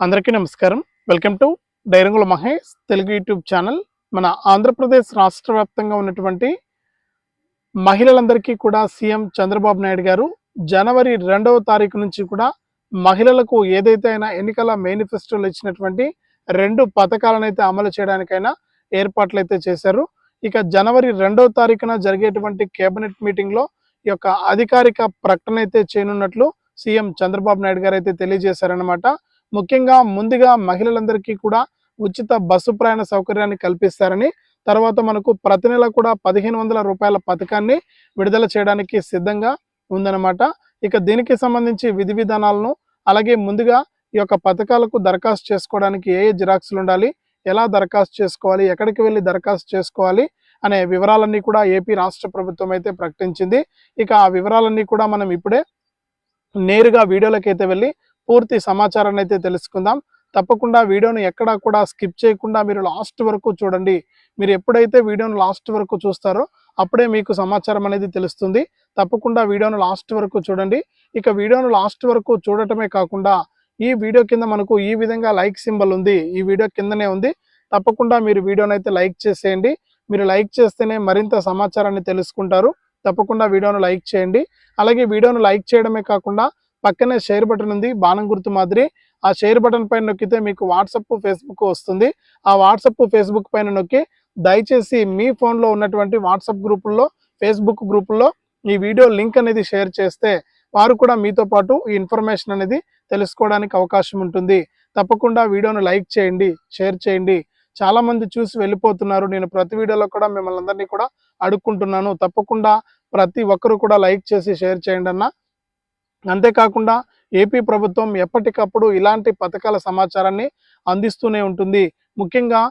అందరికీ నమస్కారం. Welcome to Dairangula Mahesh Telugu YouTube channel. మన ఆంధ్రప్రదేశ్ రాష్ట్ర వ్యాప్తంగా ఉన్నటువంటి మహిళలందరికీ కూడా సీఎం చంద్రబాబు నాయుడు గారు జనవరి రెండవ తారీఖు నుంచి కూడా మహిళలకు ఏదైతే అయినా ఎన్నికల మేనిఫెస్టోలు ఇచ్చినటువంటి రెండు పథకాలను అయితే అమలు చేయడానికైనా ఏర్పాట్లు అయితే చేశారు. ఇక జనవరి రెండవ తారీఖున జరిగేటువంటి కేబినెట్ మీటింగ్లో ఈ యొక్క అధికారిక ప్రకటన అయితే చేయనున్నట్లు సీఎం చంద్రబాబు నాయుడు గారు అయితే తెలియజేశారనమాట ముఖ్యంగా ముందుగా మహిళలందరికీ కూడా ఉచిత బస్సు ప్రయాణ సౌకర్యాన్ని కల్పిస్తారని తర్వాత మనకు ప్రతి నెల కూడా పదిహేను వందల రూపాయల పథకాన్ని విడుదల చేయడానికి సిద్ధంగా ఉందన్నమాట. ఇక దీనికి సంబంధించి విధి విధానాలను అలాగే ముందుగా ఈ యొక్క పథకాలకు దరఖాస్తు చేసుకోవడానికి ఏ ఏ జిరాక్స్లు ఉండాలి ఎలా దరఖాస్తు చేసుకోవాలి ఎక్కడికి వెళ్ళి దరఖాస్తు చేసుకోవాలి అనే వివరాలన్నీ కూడా ఏపీ రాష్ట్ర ప్రభుత్వం అయితే ప్రకటించింది. ఇక ఆ వివరాలన్నీ కూడా మనం ఇప్పుడే నేరుగా వీడియోలకైతే అయితే వెళ్ళి పూర్తి సమాచారాన్ని అయితే తెలుసుకుందాం. తప్పకుండా వీడియోను ఎక్కడా కూడా స్కిప్ చేయకుండా మీరు లాస్ట్ వరకు చూడండి. మీరు ఎప్పుడైతే వీడియోను లాస్ట్ వరకు చూస్తారో అప్పుడే మీకు సమాచారం అనేది తెలుస్తుంది. తప్పకుండా వీడియోను లాస్ట్ వరకు చూడండి. ఇక వీడియోను లాస్ట్ వరకు చూడటమే కాకుండా ఈ వీడియో కింద మనకు ఈ విధంగా లైక్ సింబల్ ఉంది. ఈ వీడియో కిందనే ఉంది. తప్పకుండా మీరు వీడియోను అయితే లైక్ చేసేయండి. మీరు లైక్ చేస్తేనే మరింత సమాచారాన్ని తెలుసుకుంటారు. తప్పకుండా వీడియోను లైక్ చేయండి. అలాగే వీడియోను లైక్ చేయడమే కాకుండా పక్కనే షేర్ బటన్ ఉంది బాణం గుర్తు మాదిరి. ఆ షేర్ బటన్ పైన నొక్కితే మీకు వాట్సప్ ఫేస్బుక్ వస్తుంది. ఆ వాట్సప్ ఫేస్బుక్ పైన నొక్కి దయచేసి మీ ఫోన్లో ఉన్నటువంటి వాట్సాప్ గ్రూపుల్లో ఫేస్బుక్ గ్రూపుల్లో ఈ వీడియో లింక్ అనేది షేర్ చేస్తే వారు కూడా మీతో పాటు ఈ ఇన్ఫర్మేషన్ అనేది తెలుసుకోవడానికి అవకాశం ఉంటుంది. తప్పకుండా వీడియోను లైక్ చేయండి షేర్ చేయండి. చాలా మంది చూసి వెళ్ళిపోతున్నారు. నేను ప్రతి వీడియోలో కూడా మిమ్మల్ని అందరినీ కూడా అడుక్కుంటున్నాను. తప్పకుండా ప్రతి ఒక్కరు కూడా లైక్ చేసి షేర్ చేయండి అన్న. అంతేకాకుండా ఏపీ ప్రభుత్వం ఎప్పటికప్పుడు ఇలాంటి పథకాల సమాచారాన్ని అందిస్తూనే ఉంటుంది. ముఖ్యంగా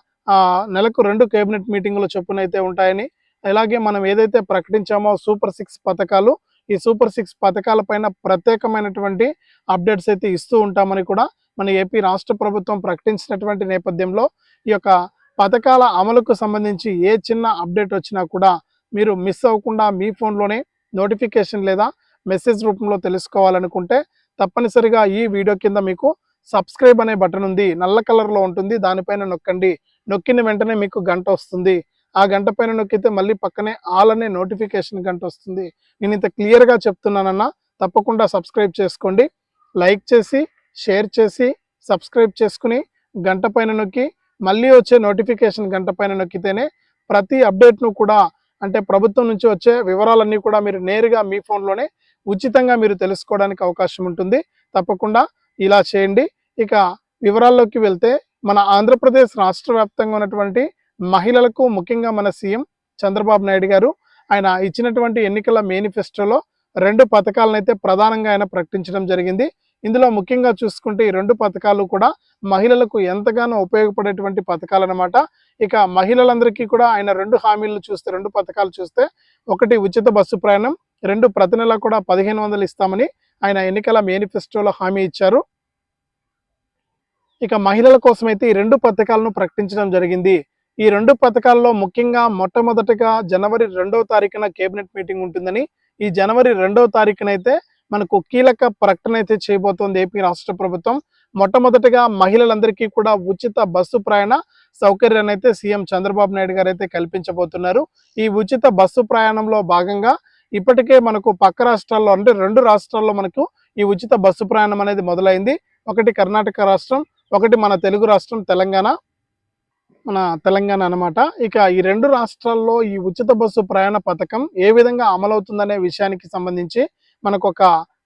నెలకు రెండు కేబినెట్ మీటింగులు చొప్పునైతే ఉంటాయని అలాగే మనం ఏదైతే ప్రకటించామో సూపర్ సిక్స్ పథకాలు ఈ సూపర్ సిక్స్ పథకాల పైన ప్రత్యేకమైనటువంటి అప్డేట్స్ అయితే ఇస్తూ ఉంటామని కూడా మన ఏపీ రాష్ట్ర ప్రభుత్వం ప్రకటించినటువంటి నేపథ్యంలో ఈ యొక్క పథకాల అమలుకు సంబంధించి ఏ చిన్న అప్డేట్ వచ్చినా కూడా మీరు మిస్ అవ్వకుండా మీ ఫోన్లోనే నోటిఫికేషన్ లేదా మెసేజ్ రూపంలో తెలుసుకోవాలనుకుంటే తప్పనిసరిగా ఈ వీడియో కింద మీకు సబ్స్క్రైబ్ అనే బటన్ ఉంది. నల్ల కలర్లో ఉంటుంది. దానిపైన నొక్కండి. నొక్కిన వెంటనే మీకు గంట వస్తుంది. ఆ గంట పైన నొక్కితే మళ్ళీ పక్కనే ఆల్ అనే నోటిఫికేషన్ గంట వస్తుంది. నేను ఇంత క్లియర్గా చెప్తున్నానన్నా తప్పకుండా సబ్స్క్రైబ్ చేసుకోండి. లైక్ చేసి షేర్ చేసి సబ్స్క్రైబ్ చేసుకుని గంట పైన నొక్కి మళ్ళీ వచ్చే నోటిఫికేషన్ గంట పైన నొక్కితేనే ప్రతి అప్డేట్ను కూడా అంటే ప్రభుత్వం నుంచి వచ్చే వివరాలన్నీ కూడా మీరు నేరుగా మీ ఫోన్లోనే ఉచితంగా మీరు తెలుసుకోవడానికి అవకాశం ఉంటుంది. తప్పకుండా ఇలా చేయండి. ఇక వివరాల్లోకి వెళ్తే మన ఆంధ్రప్రదేశ్ రాష్ట్ర వ్యాప్తంగా ఉన్నటువంటి మహిళలకు ముఖ్యంగా మన సీఎం చంద్రబాబు నాయుడు గారు ఆయన ఇచ్చినటువంటి ఎన్నికల మేనిఫెస్టోలో రెండు పథకాలను అయితే ప్రధానంగా ఆయన ప్రకటించడం జరిగింది. ఇందులో ముఖ్యంగా చూసుకుంటే ఈ రెండు పథకాలు కూడా మహిళలకు ఎంతగానో ఉపయోగపడేటువంటి పథకాలు అనమాట ఇక మహిళలందరికీ కూడా ఆయన రెండు హామీలు చూస్తే రెండు పథకాలు చూస్తే ఒకటి ఉచిత బస్సు ప్రయాణం రెండు ప్రతి నెల కూడా పదిహేను వందలు ఇస్తామని ఆయన ఎన్నికల మేనిఫెస్టోలో హామీ ఇచ్చారు. ఇక మహిళల కోసం అయితే ఈ రెండు పథకాలను ప్రకటించడం జరిగింది. ఈ రెండు పథకాల్లో ముఖ్యంగా మొట్టమొదటిగా జనవరి రెండవ తారీఖున కేబినెట్ మీటింగ్ ఉంటుందని ఈ జనవరి రెండవ తారీఖునైతే మనకు కీలక ప్రకటన అయితే చేయబోతోంది ఏపీ రాష్ట్ర ప్రభుత్వం. మొట్టమొదటిగా మహిళలందరికీ కూడా ఉచిత బస్సు ప్రయాణ సౌకర్యాన్ని అయితే సీఎం చంద్రబాబు నాయుడు గారు అయితే కల్పించబోతున్నారు. ఈ ఉచిత బస్సు ప్రయాణంలో భాగంగా ఇప్పటికే మనకు పక్క రాష్ట్రాల్లో అంటే రెండు రాష్ట్రాల్లో మనకు ఈ ఉచిత బస్సు ప్రయాణం అనేది మొదలైంది. ఒకటి కర్ణాటక రాష్ట్రం ఒకటి మన తెలుగు రాష్ట్రం తెలంగాణ మన తెలంగాణ అన్నమాట. ఇక ఈ రెండు రాష్ట్రాల్లో ఈ ఉచిత బస్సు ప్రయాణ పథకం ఏ విధంగా అమలవుతుందనే విషయానికి సంబంధించి మనకు ఒక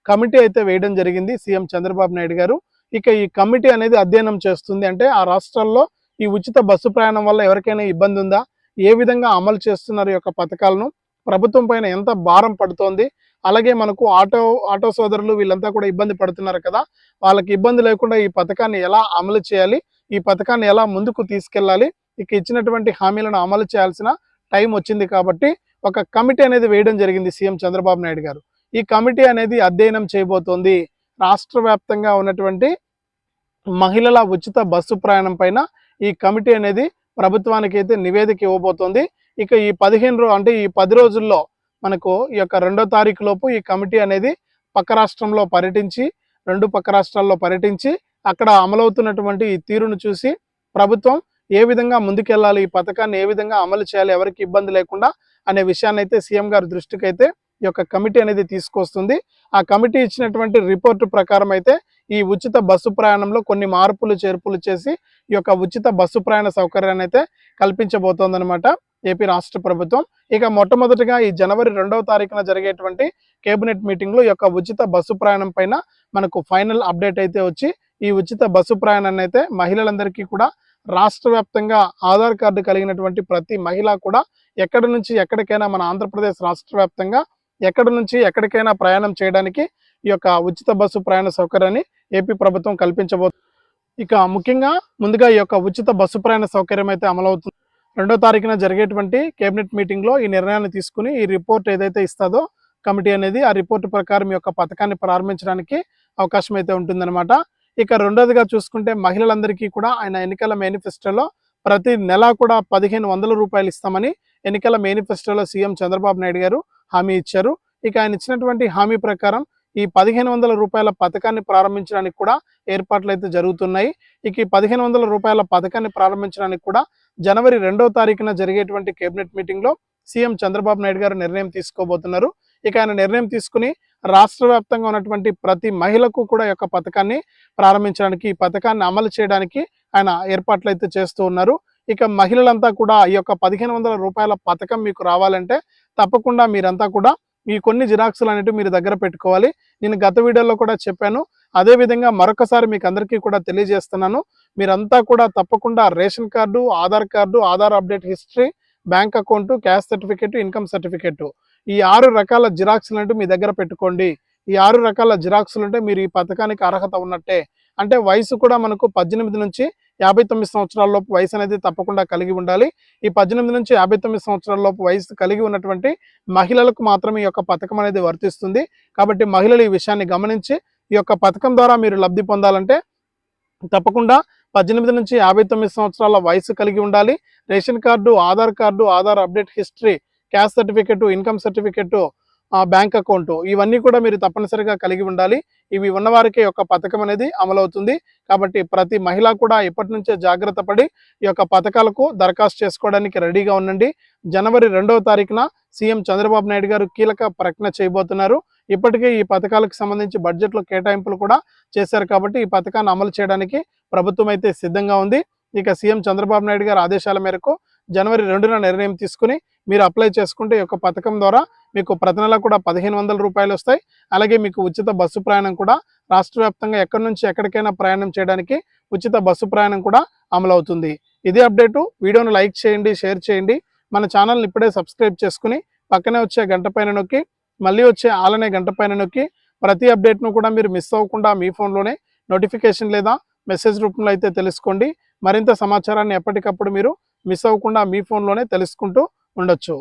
కమిటీ అయితే వేయడం జరిగింది సీఎం చంద్రబాబు నాయుడు గారు. ఇక ఈ కమిటీ అనేది అధ్యయనం చేస్తుంది అంటే ఆ రాష్ట్రాల్లో ఈ ఉచిత బస్సు ప్రయాణం వల్ల ఎవరికైనా ఇబ్బంది ఉందా? ఏ విధంగా అమలు చేస్తున్నారు ఈ యొక్క పథకాలను? ప్రభుత్వం పైన ఎంత భారం పడుతోంది? అలాగే మనకు ఆటో ఆటో సోదరులు వీళ్ళంతా కూడా ఇబ్బంది పడుతున్నారు కదా. వాళ్ళకి ఇబ్బంది లేకుండా ఈ పథకాన్ని ఎలా అమలు చేయాలి? ఈ పథకాన్ని ఎలా ముందుకు తీసుకెళ్ళాలి? ఇక ఇచ్చినటువంటి హామీలను అమలు చేయాల్సిన టైం వచ్చింది కాబట్టి ఒక కమిటీ అనేది వేయడం జరిగింది సీఎం చంద్రబాబు నాయుడు గారు. ఈ కమిటీ అనేది అధ్యయనం చేయబోతోంది. రాష్ట్ర వ్యాప్తంగా ఉన్నటువంటి మహిళల ఉచిత బస్సు ప్రయాణం పైన ఈ కమిటీ అనేది ప్రభుత్వానికి అయితే నివేదిక ఇవ్వబోతోంది. ఇక ఈ పదిహేను రోజు అంటే ఈ పది రోజుల్లో మనకు ఈ యొక్క రెండో తారీఖు లోపు ఈ కమిటీ అనేది పక్క రాష్ట్రంలో పర్యటించి రెండు పక్క రాష్ట్రాల్లో పర్యటించి అక్కడ అమలవుతున్నటువంటి ఈ తీరును చూసి ప్రభుత్వం ఏ విధంగా ముందుకెళ్ళాలి ఈ పథకాన్ని ఏ విధంగా అమలు చేయాలి ఎవరికి ఇబ్బంది లేకుండా అనే విషయాన్ని అయితే సీఎం గారి దృష్టికి అయితే యొక్క కమిటీ అనేది తీసుకొస్తుంది. ఆ కమిటీ ఇచ్చినటువంటి రిపోర్టు ప్రకారం అయితే ఈ ఉచిత బస్సు ప్రయాణంలో కొన్ని మార్పులు చేర్పులు చేసి ఈ యొక్క ఉచిత బస్సు ప్రయాణ సౌకర్యాన్ని అయితే కల్పించబోతోందనమాట ఏపీ రాష్ట్ర ప్రభుత్వం. ఇక మొట్టమొదటిగా ఈ జనవరి రెండవ తారీఖున జరిగేటువంటి కేబినెట్ మీటింగ్లో యొక్క ఉచిత బస్సు ప్రయాణం పైన మనకు ఫైనల్ అప్డేట్ అయితే వచ్చి ఈ ఉచిత బస్సు ప్రయాణాన్ని అయితే మహిళలందరికీ కూడా రాష్ట్ర వ్యాప్తంగా ఆధార్ కార్డు కలిగినటువంటి ప్రతి మహిళ కూడా ఎక్కడి నుంచి ఎక్కడికైనా మన ఆంధ్రప్రదేశ్ రాష్ట్ర వ్యాప్తంగా ఎక్కడి నుంచి ఎక్కడికైనా ప్రయాణం చేయడానికి ఈ యొక్క ఉచిత బస్సు ప్రయాణ సౌకర్యాన్ని ఏపీ ప్రభుత్వం కల్పించబో ఇక ముఖ్యంగా ముందుగా ఈ యొక్క ఉచిత బస్సు ప్రయాణ సౌకర్యం అయితే అమలవుతుంది రెండో తారీఖున జరిగేటువంటి కేబినెట్ మీటింగ్లో ఈ నిర్ణయాన్ని తీసుకుని ఈ రిపోర్ట్ ఏదైతే ఇస్తుందో కమిటీ అనేది ఆ రిపోర్ట్ ప్రకారం ఈ యొక్క పథకాన్ని ప్రారంభించడానికి అవకాశం అయితే ఉంటుందన్నమాట. ఇక రెండోదిగా చూసుకుంటే మహిళలందరికీ కూడా ఆయన ఎన్నికల మేనిఫెస్టోలో ప్రతి నెల కూడా పదిహేను వందల రూపాయలు ఇస్తామని ఎన్నికల మేనిఫెస్టోలో సీఎం చంద్రబాబు నాయుడు గారు హామీ ఇచ్చారు. ఇక ఆయన ఇచ్చినటువంటి హామీ ప్రకారం ఈ పదిహేను వందల రూపాయల పథకాన్ని ప్రారంభించడానికి కూడా ఏర్పాట్లు అయితే జరుగుతున్నాయి. ఇక ఈ పదిహేను వందల రూపాయల పథకాన్ని ప్రారంభించడానికి కూడా జనవరి రెండో తారీఖున జరిగేటువంటి కేబినెట్ మీటింగ్లో సీఎం చంద్రబాబు నాయుడు గారు నిర్ణయం తీసుకోబోతున్నారు. ఇక ఆయన నిర్ణయం తీసుకుని రాష్ట్ర వ్యాప్తంగా ఉన్నటువంటి ప్రతి మహిళకు కూడా యొక్క పథకాన్ని ప్రారంభించడానికి ఈ పథకాన్ని అమలు చేయడానికి ఆయన ఏర్పాట్లు అయితే చేస్తూ ఉన్నారు. ఇక మహిళలంతా కూడా ఈ యొక్క పదిహేను వందల రూపాయల పథకం మీకు రావాలంటే తప్పకుండా మీరంతా కూడా ఈ కొన్ని జిరాక్సులు అనేవి మీరు దగ్గర పెట్టుకోవాలి. నేను గత వీడియోలో కూడా చెప్పాను. అదే విధంగా మరొకసారి మీకు అందరికీ కూడా తెలియజేస్తున్నాను. మీరంతా కూడా తప్పకుండా ration card Aadhaar card Aadhaar update history bank account cash certificate income certificate ఈ ఆరు రకాల జిరాక్స్లు అంటే మీ దగ్గర పెట్టుకోండి. ఈ ఆరు రకాల జిరాక్స్లు ఉంటే మీరు ఈ పథకానికి అర్హత ఉన్నట్టే. అంటే వయసు కూడా మనకు పద్దెనిమిది నుంచి యాభై తొమ్మిది సంవత్సరాల లోపు వయసు అనేది తప్పకుండా కలిగి ఉండాలి. ఈ పద్దెనిమిది నుంచి యాభై తొమ్మిది సంవత్సరాల లోపు వయసు కలిగి ఉన్నటువంటి మహిళలకు మాత్రమే ఈ యొక్క పథకం అనేది వర్తిస్తుంది. కాబట్టి మహిళలు ఈ విషయాన్ని గమనించి ఈ యొక్క పథకం ద్వారా మీరు లబ్ధి పొందాలంటే తప్పకుండా పద్దెనిమిది నుంచి యాభై తొమ్మిది సంవత్సరాల వయసు కలిగి ఉండాలి. Ration card Aadhaar card Aadhaar update history cash certificate income certificate bank account. ఇవన్నీ కూడా మీరు తప్పనిసరిగా కలిగి ఉండాలి. ఇవి ఉన్నవారికి యొక్క పథకం అనేది అమలవుతుంది. కాబట్టి ప్రతి మహిళ కూడా ఇప్పటి నుంచే జాగ్రత్త పడి ఈ యొక్క పథకాలకు దరఖాస్తు చేసుకోవడానికి రెడీగా ఉండండి. జనవరి రెండవ తారీఖున సీఎం చంద్రబాబు నాయుడు గారు కీలక ప్రకటన చేయబోతున్నారు. ఇప్పటికే ఈ పథకాలకు సంబంధించి బడ్జెట్లో కేటాయింపులు కూడా చేశారు కాబట్టి ఈ పథకాన్ని అమలు చేయడానికి ప్రభుత్వం అయితే సిద్ధంగా ఉంది. ఇక సీఎం చంద్రబాబు నాయుడు గారి ఆదేశాల మేరకు జనవరి రెండున నిర్ణయం తీసుకుని మీరు అప్లై చేసుకుంటే ఈ యొక్క పథకం ద్వారా మీకు ప్రతి నెల కూడా పదిహేను వందల రూపాయలు వస్తాయి. అలాగే మీకు ఉచిత బస్సు ప్రయాణం కూడా రాష్ట్ర వ్యాప్తంగా ఎక్కడి నుంచి ఎక్కడికైనా ప్రయాణం చేయడానికి ఉచిత బస్సు ప్రయాణం కూడా అమలవుతుంది. ఇదే అప్డేటు. వీడియోను లైక్ చేయండి షేర్ చేయండి. మన ఛానల్ని ఇప్పుడే సబ్స్క్రైబ్ చేసుకుని పక్కనే వచ్చే గంట పైన నొక్కి మళ్ళీ వచ్చే ఆలనే గంట పైన నొక్కి ప్రతి అప్డేట్ను కూడా మీరు మిస్ అవ్వకుండా మీ ఫోన్లోనే నోటిఫికేషన్ లేదా మెసేజ్ రూపంలో అయితే తెలుసుకోండి. మరింత సమాచారాన్ని ఎప్పటికప్పుడు మీరు మిస్ అవ్వకుండా మీ ఫోన్లోనే తెలుసుకుంటూ ఉండొచ్చు.